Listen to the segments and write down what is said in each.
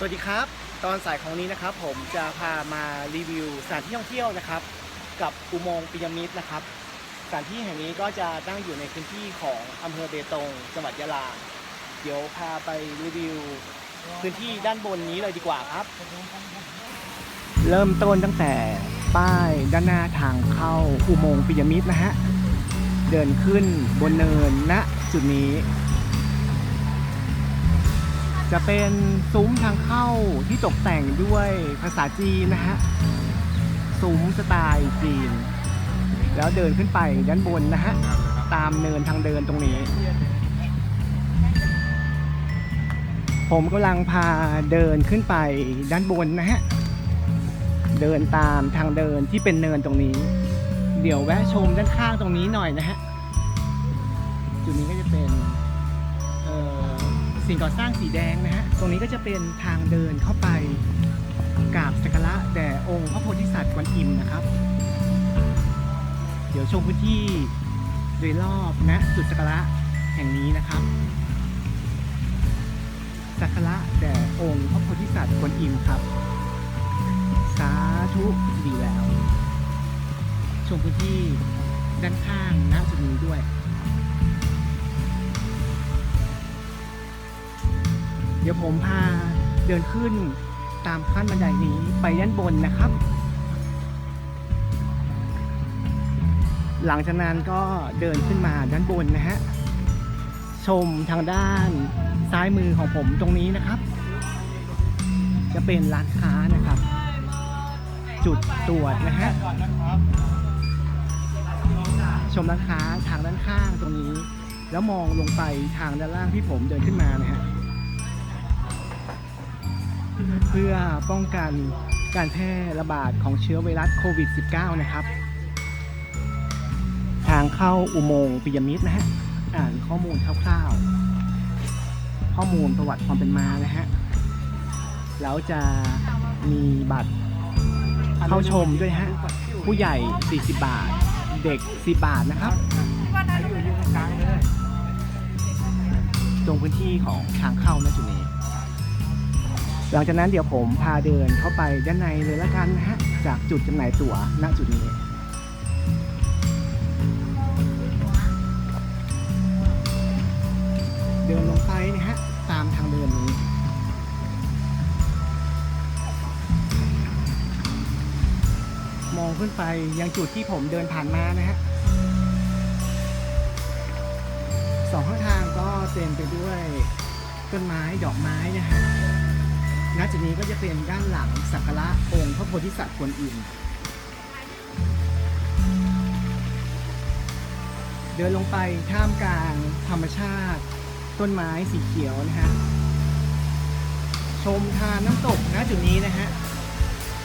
สวัสดีครับ ตอนสายของนี้นะครับ ผมจะพามารีวิวสถานที่ท่องเที่ยวนะครับ กับอุโมงค์ปิรามิดนะครับสถานที่แห่งนี้ก็จะตั้งอยู่ในพื้นที่ของอำเภอเบตงจังหวัดยะลา เดี๋ยวพาไปรีวิวพื้นที่ด้านบนนี้เลยดีกว่าครับ เริ่มต้นตั้งแต่ป้ายด้านหน้าทางเข้าอุโมงค์ปิรามิดนะฮะเดินขึ้นบนเนินณจุดนี้ จะเป็นซุ้มทางเข้าที่ตกแต่งด้วยภาษาจีนนะฮะซุ้มสไตล์จีน แล้วเดินขึ้นไปด้านบนนะฮะตามเนินทางเดินตรงนี้ ผมกำลังพาเดินขึ้นไปด้านบนนะฮะเดินตามทางเดินที่เป็นเนินตรงนี้ เดี๋ยวแวะชมด้านข้างตรงนี้หน่อยนะฮะจุดนี้ก็จะเป็น สิ่งก่อสร้างสีแดงนะฮะ ตรงนี้ก็จะเป็นทางเดินเข้าไปกราบสักการะแด่องค์พระโพธิสัตว์กวนอิมนะครับ เดี๋ยวชมพื้นที่โดยรอบณจุดสักการะแห่งนี้นะครับ สักการะแด่องค์พระโพธิสัตว์กวนอิมครับ สาธุดีแล้ว ชมพื้นที่ด้านข้างณจุดนี้ด้วย เดี๋ยวผมพาเดินขึ้นตามขั้นบันไดนี้ไปด้านบนนะครับ หลังจากนั้นก็เดินขึ้นมาด้านบนนะฮะ ชมทางด้านซ้ายมือของผมตรงนี้นะครับ จะเป็นร้านค้านะครับ จุดตรวจนะฮะ ชมร้านค้าทางด้านข้างตรงนี้ แล้วมองลงไปทางด้านล่างที่ผมเดินขึ้นมานะฮะ เพื่อป้องกันการแพร่ระบาดของเชื้อไวรัสโควิด -19 นะครับ ทางเข้าอุโมงค์ปิรามิดนะฮะ อ่านข้อมูลคร่าวๆ ข้อมูลประวัติความเป็นมานะฮะ แล้วจะมีบัตรเข้าชมด้วยฮะ ผู้ใหญ่ 40 บาท เด็ก 10 บาทนะครับ ตรงพื้นที่ของทางเข้าณจุดนี้ หลังจากนั้นเดี๋ยวผมพาเดินเข้าไปด้านในเลยละกันนะฮะจากจุดจำหน่ายตั๋วณจุดนี้เดินลงไปนะฮะตามทางเดินนี้มองขึ้นไปยังจุดที่ผมเดินผ่านมานะฮะสองข้างทางก็เต็มไปด้วยต้นไม้ดอกไม้นะฮะ ณจุดนี้ก็จะเป็นด้านหลังสักการะองค์พระโพธิสัตว์กวนอิมเดินลงไปท่ามกลางธรรมชาติ ต้นไม้สีเขียวนะฮะ ชมทานน้ำตกณจุดนี้นะฮะ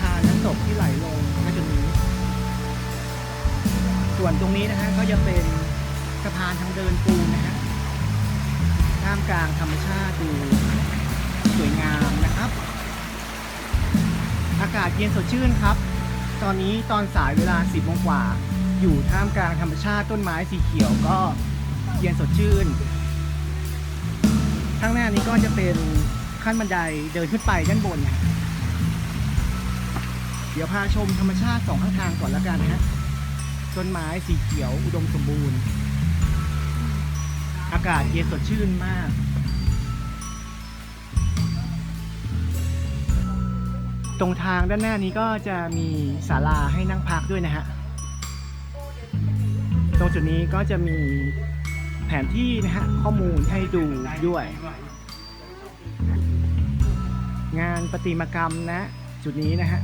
ทานน้ำตกที่ไหลลงณจุดนี้ ส่วนตรงนี้นะฮะก็จะเป็นสะพานทางเดินปูนนะฮะ ท่ามกลางธรรมชาติดูสวยงาม อากาศเย็นสดชื่นครับ ตอนนี้ตอนสายเวลา 10โมงกว่า อยู่ท่ามกลางธรรมชาติต้นไม้สีเขียวก็เย็นสดชื่น ข้างหน้านี้ก็จะเป็นขั้นบันไดเดินขึ้นไปด้านบน เดี๋ยวพาชมธรรมชาติสองข้างทางก่อนแล้วกันนะต้นไม้สีเขียวอุดมสมบูรณ์ อากาศเย็นสดชื่นมาก ตรงทางด้านหน้านี้ก็จะมีศาลาให้นั่งพักด้วยนะฮะ ตรงจุดนี้ก็จะมีแผนที่นะฮะข้อมูลให้ดูด้วย งานประติมากรรมนะ จุดนี้นะฮะ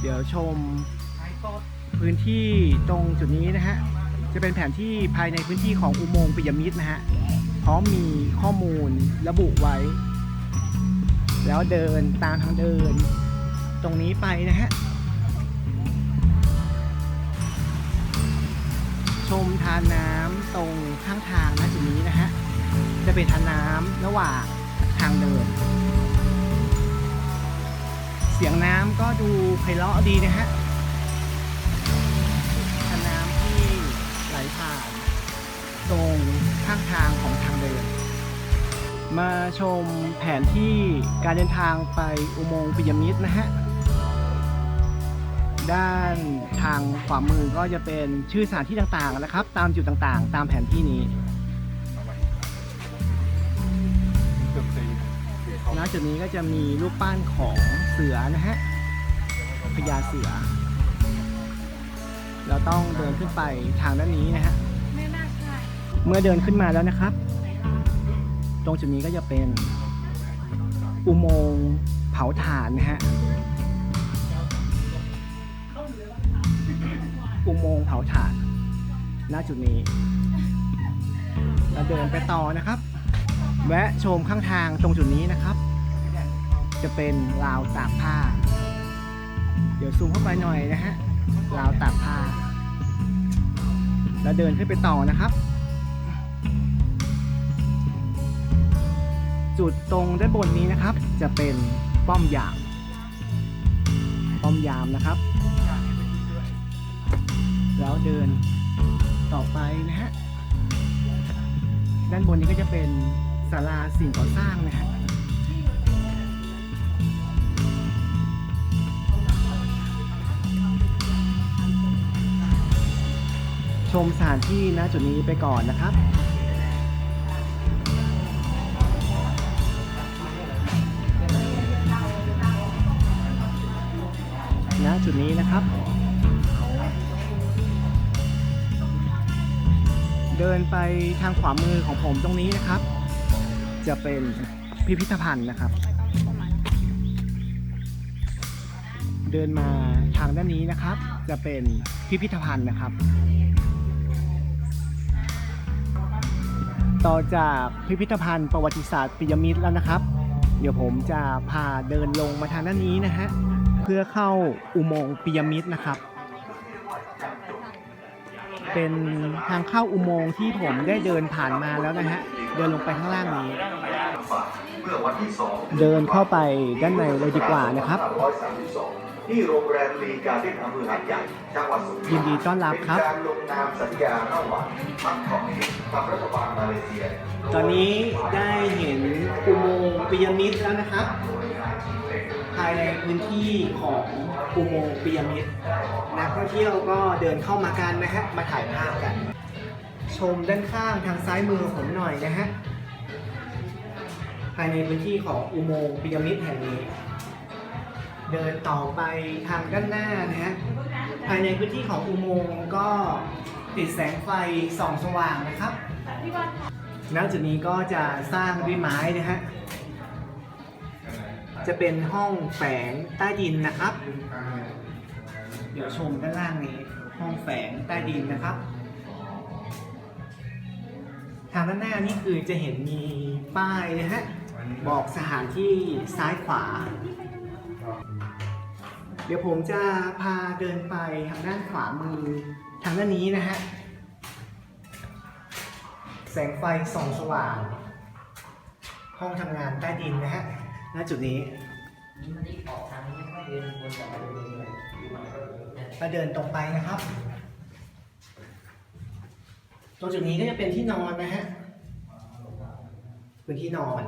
เดี๋ยวชมพื้นที่ตรงจุดนี้นะฮะ จะเป็นแผนที่ภายในพื้นที่ของอุโมงค์ปิรามิดนะฮะพร้อมมีข้อมูลระบุไว้ แล้วเดินตามทางเดิน ตรงนี้ไปนะฮะ ชมทานน้ำตรงข้างทางนะจุดนี้นะฮะ จะเป็นทานน้ำระหว่างทางเดิน เสียงน้ำก็ดูไพเราะดีนะฮะทานน้ำที่ไหลผ่าน ตรงข้างทางของทางเดิน มาชมแผนที่การเดินทางไปอุโมงค์ปิยมิตรนะฮะ ด้านทางขวามือก็จะเป็นชื่อสถานที่ต่างๆนะครับ ตามจุดต่างๆ ตามแผนที่นี้เกือบสี่ณจุดนี้ก็จะมีรูปปั้นของเสือนะฮะพญาเสือ เราต้องเดินขึ้นไปทางด้านนี้นะฮะไม่น่าใช่เมื่อเดินขึ้นมาแล้วนะครับ ตรงจุดนี้ก็จะเป็นอุโมงค์เผาถ่านนะฮะ อุโมงค์เผาถ่านณจุดนี้เราเดินไปต่อนะครับ แวะชมข้างทางตรงจุดนี้นะครับ จะเป็นราวตากผ้า เดี๋ยวซูมเข้าไปหน่อยนะฮะราวตากผ้า แล้วเดินขึ้นไปต่อนะครับ จุดตรงด้านบนนี้นะครับ จะเป็นป้อมยาม ป้อมยามนะครับ แล้วเดินต่อไปนะฮะ ด้านบนนี้ก็จะเป็นศาลาสิ่งก่อสร้างนะฮะชมสถานที่ณจุดนี้ไปก่อนนะครับ จุดนี้นะครับ เดินไปทางขวามือของผมตรงนี้นะครับ จะเป็นพิพิธภัณฑ์นะครับ เดินมาทางด้านนี้นะครับ จะเป็นพิพิธภัณฑ์นะครับ ต่อจากพิพิธภัณฑ์ประวัติศาสตร์ปิยมิตรแล้วนะครับ เดี๋ยวผมจะพาเดินลงมาทางด้านนี้นะฮะ เพื่อเข้าอุโมงค์ปิยมิตรนะครับ เป็นทางเข้าอุโมงค์ที่ผมได้เดินผ่านมาแล้วนะฮะ เดินลงไปข้างล่างนี้ เดินเข้าไปด้านในเลยดีกว่านะครับที่โรงแรมลีการ์เด้นอำเภอหาดใหญ่จังหวัดสุพรร์ยินดีต้อนรับครับการลงนามสัญญาระหว่างพรรคคอมมิวนิสต์กับรัฐบาลมาเลเซีย ตอนนี้ได้เห็นอุโมงค์ปิยมิตรแล้วนะครับ ภายในพื้นที่ของอุโมงค์ปิยมิตนักท่องเที่ยวก็เดินเข้ามากันนะฮะมาถ่ายภาพกัน ชมด้านข้างทางซ้ายมือผมหน่อยนะฮะภายในพื้นที่ของอุโมงค์ปิยมิตแห่งนี้ เดินต่อไปทางด้านหน้านะฮะภายในพื้นที่ของอุโมงค์ก็ติดแสงไฟส่องสว่างนะครับณจุดนี้ก็จะสร้างด้วยไม้นะฮะ จะเป็นห้องแฝงใต้ดินนะครับ เดี๋ยวชมด้านล่างนี้ ห้องแฝงใต้ดินนะครับ ทางด้านหน้านี่คือจะเห็นมีป้ายนะฮะ บอกสถานที่ซ้ายขวา เดี๋ยวผมจะพาเดินไปทางด้านขวามือ ทางด้านนี้นะฮะ แสงไฟส่องสว่าง ห้องทำงานใต้ดินนะฮะ ณจุดนี้มาเดินตรงไปนะครับ ตรงจุดนี้ก็จะเป็นที่นอนนะฮะเป็นที่นอน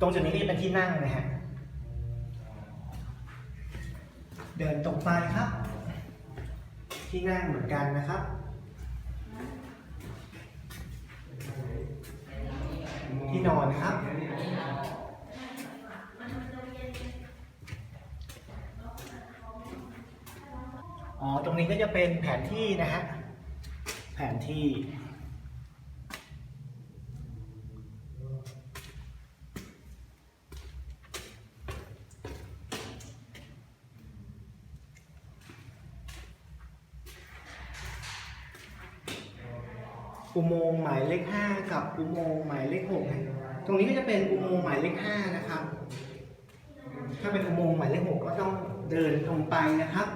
ตรงจุดนี้ก็จะเป็นที่นั่งนะฮะ เดินตรงไปครับ ที่นั่งเหมือนกันนะครับ ที่นอนนะครับ อ๋อ ตรงนี้ก็จะเป็นแผนที่นะฮะ แผนที่ โมงค์หมายเลขห้ากับอุโมงค์หมายเลขหกนะตรงนี้ก็จะเป็นอุโมงค์หมายเลขห้านะครับ ถ้าเป็นอุโมงค์หมายเลขหกก็ต้องเดินตรงไปนะครับ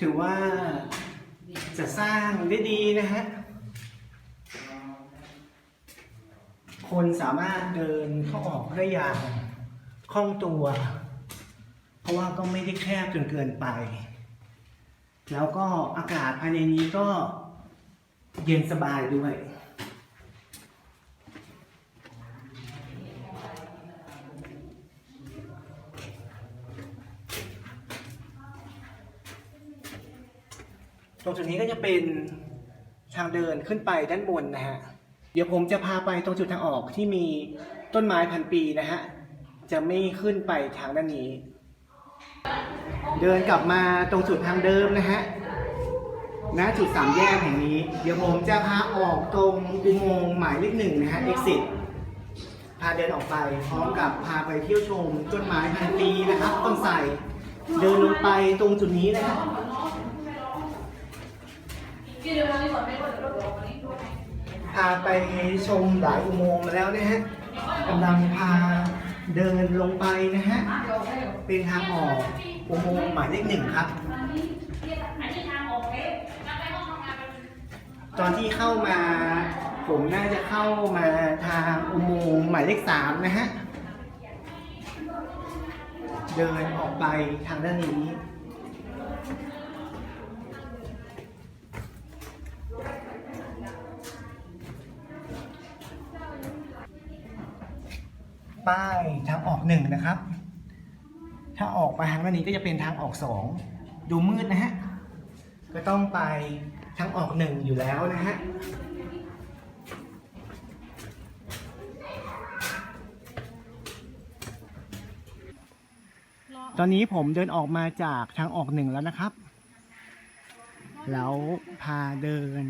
ถือว่าจะสร้างได้ดีนะฮะ คนสามารถเดินเข้าออกได้อย่างคล่องตัว เพราะว่าก็ไม่ได้แคบจนเกินไป แล้วก็อากาศภายในนี้ก็เย็นสบายด้วย ตรงจุดนี้ก็จะเป็นทางเดินขึ้นไปด้านบนนะฮะ เดี๋ยวผมจะพาไปตรงจุดทางออกที่มีต้นไม้พันปีนะฮะ จะไม่ขึ้นไปทางด้านนี้ เดินกลับมาตรงจุดทางเดิมนะฮะณจุดสามแยกแห่งนี้ เดี๋ยวผมจะพาออกตรงอุโมงค์หมายเลขหนึ่งนะฮะ exit พาเดินออกไปพร้อมกับพาไปเที่ยวชมต้นไม้พันปีนะครับ ต้นไทรเดินลงไปตรงจุดนี้นะครับพาไปชมหลายอุโมงค์มาแล้วนะฮะกำลังพาเดินลงไปนะฮะ เป็นทางออกอุโมงค์หมายเลขหนึ่งครับ ตอนที่เข้ามา ผมน่าจะเข้ามาทางอุโมงค์หมายเลขสามนะฮะ เดินออกไปทางด้านนี้ป้ายทางออกหนึ่งนะครับ ถ้าออกไปทางด้านนี้ก็จะเป็นทางออกสองดูมืดนะฮะ ก็ต้องไปทางออกหนึ่งอยู่แล้วนะฮะตอนนี้ผมเดินออกมาจากทางออกหนึ่งแล้วนะครับ แล้วพาเดิน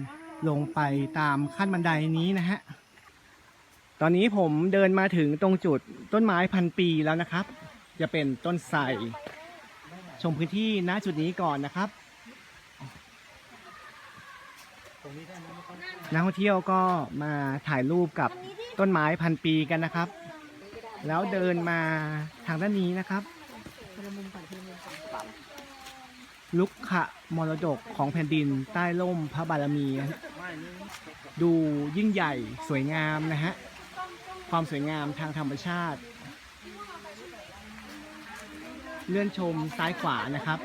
ลงไปตามขั้นบันไดนี้นะฮะ ตอนนี้ผมเดินมาถึงตรงจุดต้นไม้พันปีแล้วนะครับ จะเป็นต้นไทรชมพื้นที่ณจุดนี้ก่อนนะครับนักท่องเที่ยวก็มาถ่ายรูปกับต้นไม้พันปีกันนะครับ แล้วเดินมาทางด้านนี้นะครับลุกขะมรดกของแผ่นดินใต้ร่มพระบารมี ดูยิ่งใหญ่สวยงามนะฮะ ความสวยงามทางธรรมชาติ เลื่อนชมซ้ายขวานะครับ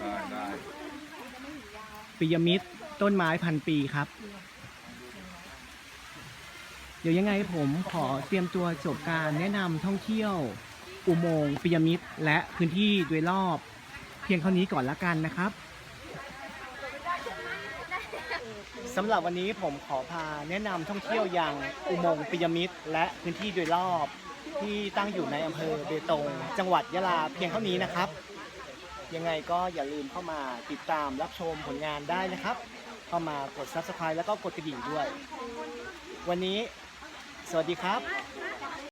ได้ได้ปิยมิตรต้นไม้พันปีครับ เดี๋ยวยังไงผมขอเตรียมตัวจบการแนะนำท่องเที่ยว อุโมงค์ปิยมิตรและพื้นที่โดยรอบ เพียงเท่านี้ก่อนละกันนะครับสำหรับวันนี้ผมขอพาแนะนำท่องเที่ยวยังอุโมงค์ปิยมิตรและพื้นที่โดยรอบ ที่ตั้งอยู่ในอำเภอเบตง จังหวัดยะลาเพียงเท่านี้นะครับ ยังไงก็อย่าลืมเข้ามาติดตามรับชมผลงานได้นะครับ เข้ามากด subscribe แล้วก็กดกระดิ่งด้วย วันนี้สวัสดีครับบ